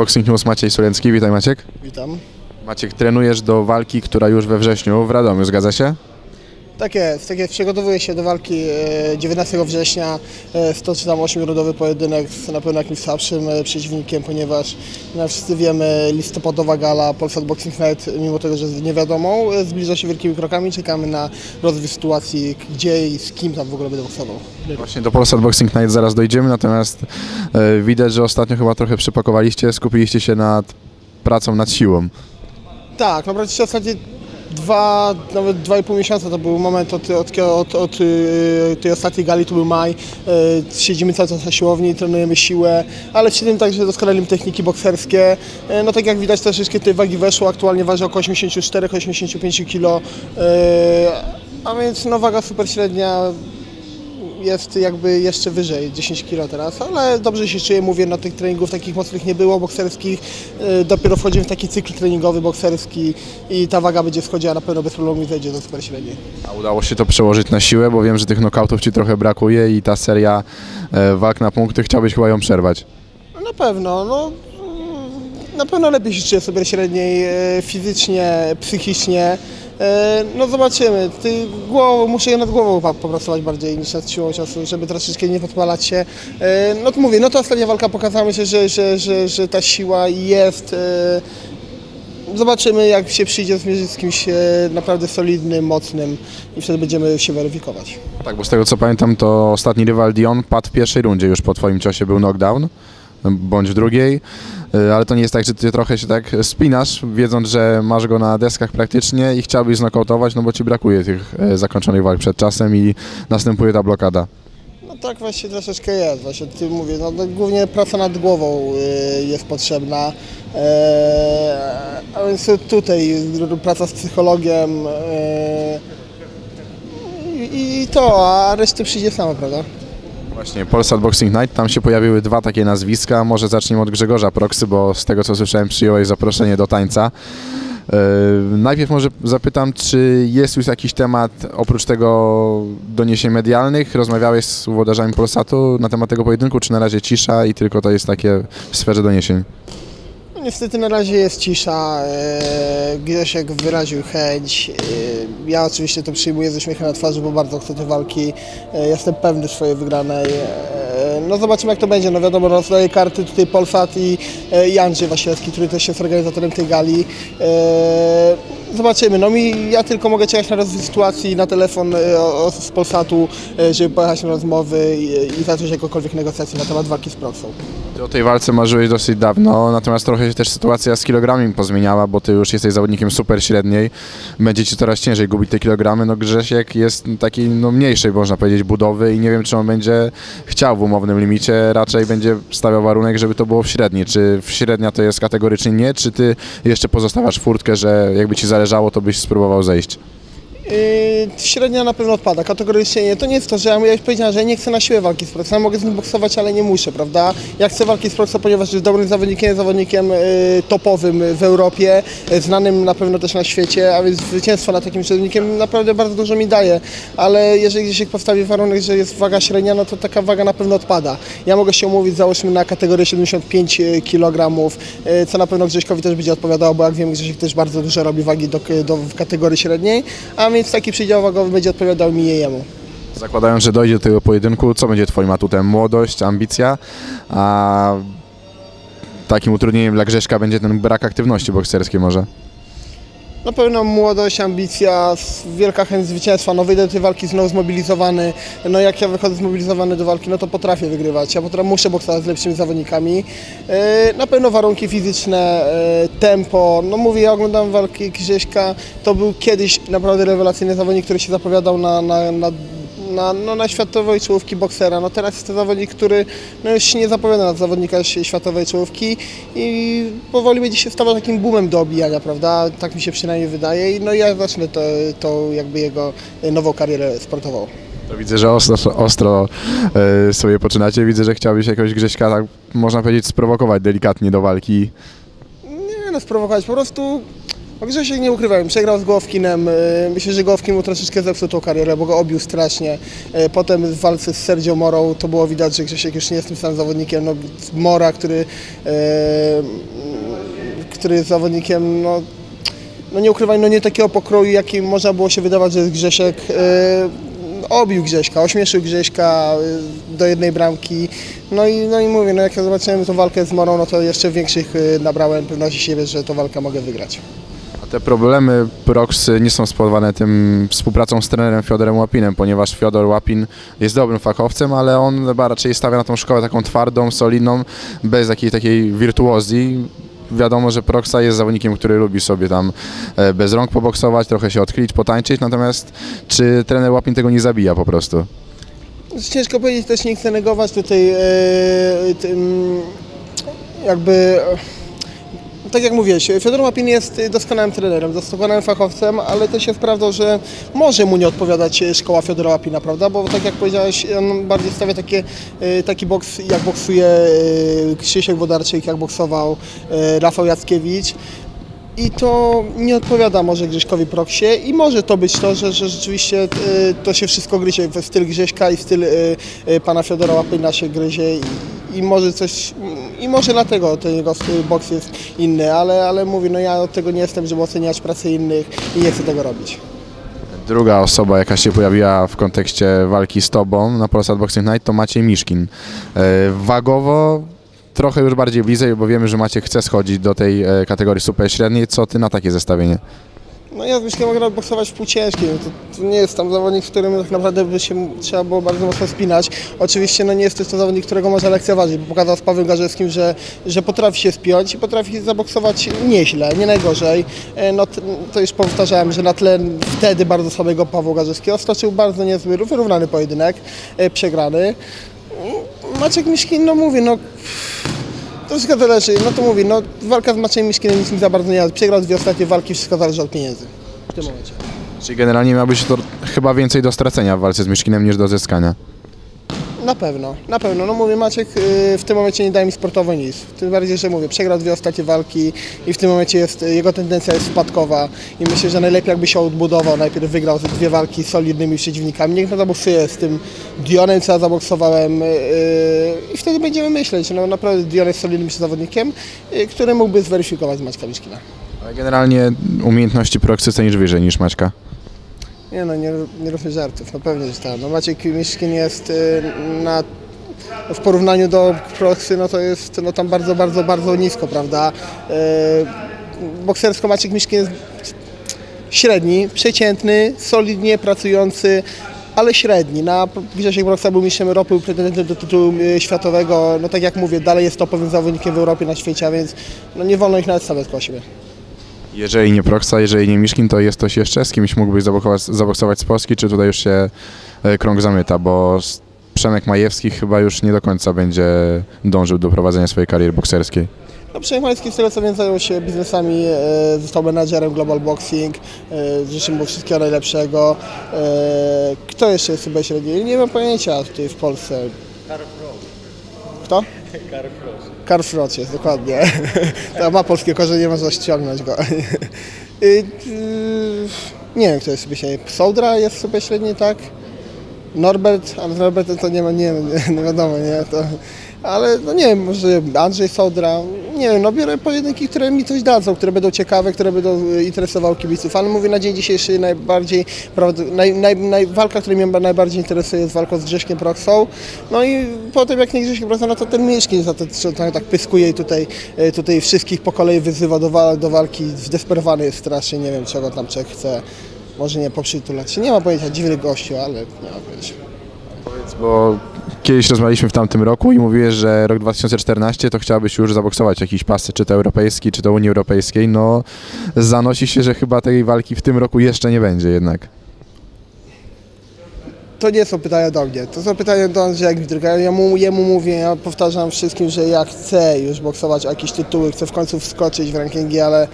Boxing News Maciej Sulencki, witaj Maciek. Witam. Maciek, trenujesz do walki, która już we wrześniu w Radomiu, zgadza się? Tak jest, tak jest. Przygotowuję się do walki e, 19 września. E, Stoczy tam 8-rundowy pojedynek z na pewno jakimś słabszym e, przeciwnikiem, ponieważ no, wszyscy wiemy, listopadowa gala Polsat Boxing Night, mimo tego, że jest niewiadomą, e, zbliża się wielkimi krokami. Czekamy na rozwój sytuacji, gdzie i z kim tam w ogóle będę boksował. Właśnie do Polsat Boxing Night zaraz dojdziemy, natomiast e, widać, że ostatnio chyba trochę przypakowaliście, skupiliście się nad pracą nad siłą. Tak, no praktycznie ostatnie dwa, nawet dwa i pół miesiąca to był moment od, od, od, od y, tej ostatniej gali, to był maj. Y, Siedzimy cały czas na siłowni, trenujemy siłę, ale tym także doskonalimy techniki bokserskie. Y, No tak jak widać troszeczkę tej wagi weszło, aktualnie waży około 84-85 kg, a więc no waga super średnia jest jakby jeszcze wyżej, 10 kg teraz, ale dobrze się czuję, mówię, no tych treningów takich mocnych nie było bokserskich, Yy, dopiero wchodzimy w taki cykl treningowy bokserski i ta waga będzie schodziła na pewno bez problemu i zejdzie do super średniej. A udało się to przełożyć na siłę, bo wiem, że tych knokautów Ci trochę brakuje i ta seria e, walk na punkty, chciałbyś chyba ją przerwać. Na pewno, no mm, na pewno lepiej się czuję super średniej e, fizycznie, psychicznie. E, No zobaczymy. Ty, głową, muszę je nad głową popracować bardziej niż nad siłą czasu, żeby troszeczkę nie podpalać się. E, No to mówię, no to ostatnia walka pokazała się, że, że, że, że ta siła jest. e, Zobaczymy jak się przyjdzie zmierzyć z kimś naprawdę solidnym, mocnym i wtedy będziemy się weryfikować. Tak, bo z tego co pamiętam, to ostatni rywal Dion padł w pierwszej rundzie, już po Twoim ciosie był knockdown, bądź w drugiej, E, ale to nie jest tak, że Ty trochę się tak spinasz, wiedząc, że masz go na deskach praktycznie i chciałbyś znokautować, no bo Ci brakuje tych e, zakończonych walk przed czasem i następuje ta blokada. No tak właśnie troszeczkę jest, właśnie ty mówię, no, no, głównie praca nad głową y, jest potrzebna, e, a więc tutaj praca z psychologiem i, to, a resztę przyjdzie samo, prawda? Właśnie, Polsat Boxing Night, tam się pojawiły dwa takie nazwiska. Może zacznijmy od Grzegorza Proksy, bo z tego co słyszałem przyjąłeś zaproszenie do tańca. Yy, najpierw może zapytam, czy jest już jakiś temat oprócz tego doniesień medialnych? Rozmawiałeś z włodarzami Polsatu na temat tego pojedynku, czy na razie cisza i tylko to jest takie w sferze doniesień? No, niestety na razie jest cisza, e, Grzesiek wyraził chęć, e, ja oczywiście to przyjmuję ze uśmiechem na twarzy, bo bardzo chcę te walki, e, jestem pewny swojej wygranej. No zobaczymy jak to będzie, no wiadomo, rozdaje karty tutaj Polsat i, Andrzej Wasilewski, który też jest organizatorem tej gali. Zobaczymy, no mi, ja tylko mogę czekać na rozwój sytuacji, na telefon z Polsatu, żeby pojechać na rozmowy i, i zacząć jakąkolwiek negocjacje na temat walki z Proxą. Ty o tej walce marzyłeś dosyć dawno, natomiast trochę się też sytuacja z kilogramami pozmieniała, bo ty już jesteś zawodnikiem super średniej, będzie ci coraz ciężej gubić te kilogramy. No Grzesiek jest takiej no, mniejszej, można powiedzieć, budowy i nie wiem, czy on będzie chciał w umownym limicie, raczej będzie stawiał warunek, żeby to było w średniej. Czy średnia to jest kategorycznie nie, czy ty jeszcze pozostawiasz furtkę, że jakby ci zależało, to byś spróbował zejść? Yy, średnia na pewno odpada, kategorycznie nie. To nie jest to, że ja, już powiedziałem, że nie chcę na siłę walki z Proxem. Ja mogę z nim boksować, ale nie muszę, prawda? Ja chcę walki z Proxem, ponieważ jest dobrym zawodnikiem, zawodnikiem yy, topowym w Europie, yy, znanym na pewno też na świecie, a więc zwycięstwo nad takim zawodnikiem naprawdę bardzo dużo mi daje. Ale jeżeli gdzieś postawi warunek, że jest waga średnia, no to taka waga na pewno odpada. Ja mogę się umówić, załóżmy, na kategorię 75 kg, yy, co na pewno Grześkowi też będzie odpowiadało, bo jak wiem, Grzesiek też bardzo dużo robi wagi do, do, w kategorii średniej, a więc taki przydział wagowy będzie odpowiadał mi i jemu. Zakładając, że dojdzie do tego pojedynku, co będzie twoim atutem? Młodość, ambicja, a takim utrudnieniem dla Grześka będzie ten brak aktywności bokserskiej może? Na pewno młodość, ambicja, wielka chęć zwycięstwa, no wyjdę do tej walki znowu zmobilizowany, no jak ja wychodzę zmobilizowany do walki, no to potrafię wygrywać, ja potrafię, muszę boksować z lepszymi zawodnikami. E, Na pewno warunki fizyczne, e, tempo, no mówię, ja oglądam walki Grześka, to był kiedyś naprawdę rewelacyjny zawodnik, który się zapowiadał na, na, na na, no, na światowej czołówki boksera. No teraz jest to zawodnik, który no, już się nie zapowiada na zawodnika światowej czołówki i powoli będzie się stawał takim boomem do obijania, prawda? Tak mi się przynajmniej wydaje i no ja zacznę to, to jakby jego e, nową karierę sportową. To widzę, że ostro, ostro e, sobie poczynacie. Widzę, że chciałbyś jakiegoś Grześka, tak można powiedzieć, sprowokować delikatnie do walki. Nie no, sprowokować, po prostu No Grzesiek nie ukrywałem, przegrał z Gołowkinem, e, myślę, że Gołowkin mu troszeczkę zepsuł tą karierę, bo go obił strasznie. E, Potem w walce z Sergio Morą to było widać, że Grzesiek już nie jest tym samym zawodnikiem. No, Mora, który, e, który jest zawodnikiem, no, no nie ukrywaj, no nie takiego pokroju, jaki można było się wydawać, że jest Grzesiek. Obił Grześka, ośmieszył Grześka do jednej bramki. No i, no i mówię, no jak ja zobaczyłem tą walkę z Morą, no to jeszcze większych nabrałem pewności siebie, że tą walkę mogę wygrać. Te problemy Proxy nie są spowodowane tym współpracą z trenerem Fiodorem Łapinem, ponieważ Fiodor Łapin jest dobrym fachowcem, ale on raczej stawia na tą szkołę taką twardą, solidną, bez jakiej takiej wirtuozji. Wiadomo, że Proxa jest zawodnikiem, który lubi sobie tam e, bez rąk poboksować, trochę się odchylić, potańczyć, natomiast czy trener Łapin tego nie zabija po prostu? Ciężko powiedzieć, też nie chcę negować tutaj e, tym, jakby... Tak jak mówiłeś, Fiodor Łapin jest doskonałym trenerem, doskonałym fachowcem, ale też jest prawdą, że może mu nie odpowiadać e, szkoła Fiodora Łapina, prawda? Bo tak jak powiedziałeś, on bardziej stawia takie, e, taki boks, jak boksuje Krzysiek Wodarczyk, jak boksował Rafał Jackiewicz. I to nie odpowiada może Grześkowi Proksie i może to być to, że, że rzeczywiście to się wszystko gryzie. Styl Grześka i styl pana Fiodora Łapyna się gryzie i, i może coś, i może dlatego ten jego boks jest inny, ale, ale mówię, no ja od tego nie jestem, żeby oceniać pracę innych i nie chcę tego robić. Druga osoba, jaka się pojawiła w kontekście walki z Tobą na Polsat Boxing Night to Maciej Miszkin. E, Wagowo trochę już bardziej bliżej, bo wiemy, że Maciek chce schodzić do tej e, kategorii super średniej. Co Ty na takie zestawienie? No ja Miszkiem mogę boksować w pół ciężkim. To, to nie jest tam zawodnik, z którym tak naprawdę by się trzeba było bardzo mocno spinać. Oczywiście no nie jest to to zawodnik, którego można lekceważyć, bo pokazał z Pawłem Garzewskim, że, że potrafi się spiąć i potrafi zaboksować nieźle, nie najgorzej. E, No to już powtarzałem, że na tle wtedy bardzo słabego Pawła Garzewskiego stoczył bardzo niezły, wyrównany pojedynek, e, przegrany. Maciek Miszkin, no mówię, no troszkę zależy, no to mówię, no walka z Maciejem Miszkinem nic mi za bardzo nie. Przegrał dwie ostatnie walki, wszystko zależy od pieniędzy w tym momencie. Czyli generalnie miałbyś to chyba więcej do stracenia w walce z Miszkinem niż do zyskania. Na pewno, na pewno. No mówię, Maciek y, w tym momencie nie daje mi sportowo nic. Tym bardziej, że mówię, przegrał dwie ostatnie walki i w tym momencie jest, y, jego tendencja jest spadkowa i myślę, że najlepiej jakby się odbudował. Najpierw wygrał te dwie walki z solidnymi przeciwnikami. Niech zaboksuje z tym Dionem, co ja zaboksowałem y, i wtedy będziemy myśleć. No naprawdę Dion jest solidnym zawodnikiem, który mógłby zweryfikować Maćka Miszkina. Ale generalnie umiejętności Proxy cenisz wyżej niż Maćka. Nie no, nie, nie żartów, no pewnie, tak. No Maciek Miszkin jest y, na, w porównaniu do Proxy, no to jest no tam bardzo, bardzo, bardzo nisko, prawda? Y, boksersko Maciek Miszkin jest średni, przeciętny, solidnie pracujący, ale średni. Na Grzesiek Broksa był mistrzem Europy, był pretendentem do tytułu y, światowego. No tak jak mówię, dalej jest topowym zawodnikiem w Europie, na świecie, a więc no nie wolno ich nawet stawiać koło siebie. Jeżeli nie Proxa, jeżeli nie Miszkin, to jest ktoś jeszcze, z kimś mógłbyś zaboksować, zaboksować z Polski, czy tutaj już się e, krąg zamyta, bo Przemek Majewski chyba już nie do końca będzie dążył do prowadzenia swojej kariery bokserskiej. No, Przemek Majewski z tego co wiem zajął się biznesami, e, został menadżerem Global Boxing, e, życzę mu wszystkiego najlepszego. E, kto jeszcze jest chyba średni? Nie mam pojęcia tutaj w Polsce. Kto? Karl Froch jest, dokładnie. To ma polskie korzenie, można ściągnąć go. Y, y, Nie wiem, kto jest sobie średni. Sołdra jest sobie średni, tak? Norbert, ale z Norbertem to nie ma, nie, nie, wiadomo, nie, to, ale no nie wiem, może Andrzej Sołdra, nie wiem, no biorę pojedynki, które mi coś dadzą, które będą ciekawe, które będą y, interesowały kibiców, ale mówię, na dzień dzisiejszy najbardziej, naj, naj, naj, walka, która mnie najbardziej interesuje jest walka z Grześkiem Proksą, no i potem jak nie Grześkiem Proksą, no to ten Mieszkin za to, że tak, pyskuje i tutaj, y, tutaj wszystkich po kolei wyzywa do, do walki, zdesperowany jest strasznie, nie wiem czego tam czek chce, może nie poprzytulać się, nie ma pojęcia, dziwny gościu, ale nie ma pojęcia. Bo kiedyś rozmawialiśmy w tamtym roku i mówiłeś, że rok 2014 to chciałabyś już zaboksować jakiś pas, czy to europejski, czy to Unii Europejskiej. No zanosi się, że chyba tej walki w tym roku jeszcze nie będzie jednak. To nie są pytania do mnie, to są pytania do Andrzeja Gwidryka. Ja mu, jemu mówię, ja powtarzam wszystkim, że ja chcę już boksować o jakieś tytuły, chcę w końcu wskoczyć w rankingi, ale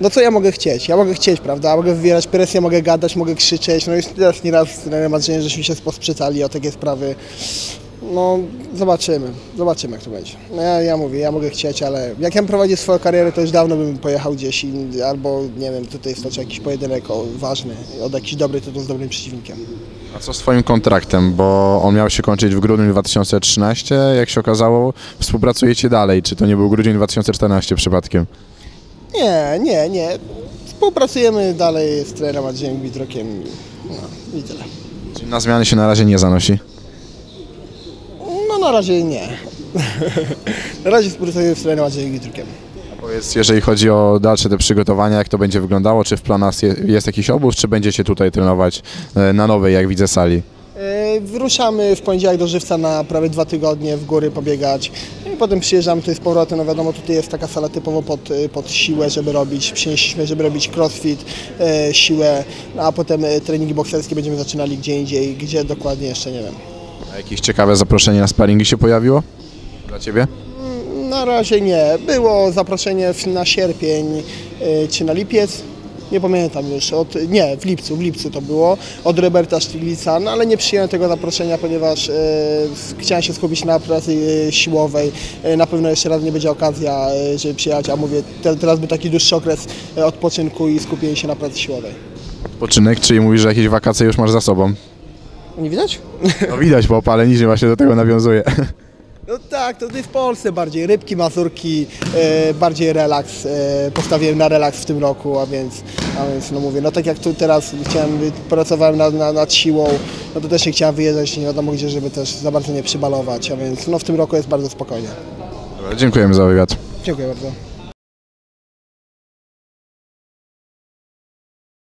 no co ja mogę chcieć? Ja mogę chcieć, prawda? Mogę wywierać presję, mogę gadać, mogę krzyczeć. No już teraz nieraz na marzynie, żeśmy się posprzytali o takie sprawy. No zobaczymy, zobaczymy jak to będzie. No, ja, ja mówię, ja mogę chcieć, ale jak ja prowadził swoją karierę, to już dawno bym pojechał gdzieś i, albo nie wiem, tutaj stoczył jakiś pojedynek o, ważny, od jakiś dobry tytuł z dobrym przeciwnikiem. A co z twoim kontraktem, bo on miał się kończyć w grudniu 2013, jak się okazało, współpracujecie dalej. Czy to nie był grudzień 2014 przypadkiem? Nie, nie, nie. Współpracujemy dalej z trenerem Andrzejem Widrokiem i, no, i tyle. Czyli na zmiany się na razie nie zanosi. No na razie nie. na razie współpracujemy z trenerem Andrzejem Widrokiem. Powiedz, jeżeli chodzi o dalsze te przygotowania, jak to będzie wyglądało? Czy w planach je- jest jakiś obóz, czy będziecie tutaj trenować e, na nowej, jak widzę, sali? E, Wyruszamy w poniedziałek do Żywca na prawie dwa tygodnie w góry pobiegać potem przyjeżdżamy tutaj z powrotem. No wiadomo, tutaj jest taka sala typowo pod, e, pod siłę, żeby robić, przynieśliśmy, żeby robić crossfit, e, siłę, no, a potem e, treningi bokserskie będziemy zaczynali gdzie indziej, gdzie dokładnie jeszcze nie wiem. A jakieś ciekawe zaproszenie na sparingi się pojawiło? Dla Ciebie? Na razie nie. Było zaproszenie na sierpień y, czy na lipiec. Nie pamiętam już. Od, nie, w lipcu, w lipcu to było. Od Roberta Stiglitza, no ale nie przyjąłem tego zaproszenia, ponieważ y, chciałem się skupić na pracy y, siłowej. Y, na pewno jeszcze raz nie będzie okazja, y, żeby przyjechać, a mówię, te, teraz był taki dłuższy okres y, odpoczynku i skupienia się na pracy siłowej. Odpoczynek, czyli mówisz, że jakieś wakacje już masz za sobą? Nie widać? No widać po opaleniźnie właśnie do tego nawiązuje. No tak, to tutaj w Polsce bardziej rybki, mazurki, e, bardziej relaks. E, postawiłem na relaks w tym roku, a więc, a więc no mówię, no tak jak tu teraz chciałem, pracowałem nad, nad, nad siłą, no to też nie chciałem wyjeżdżać nie wiadomo gdzie, żeby też za bardzo nie przybalować, a więc no w tym roku jest bardzo spokojnie. Dobra, dziękujemy za wywiad. Dziękuję bardzo.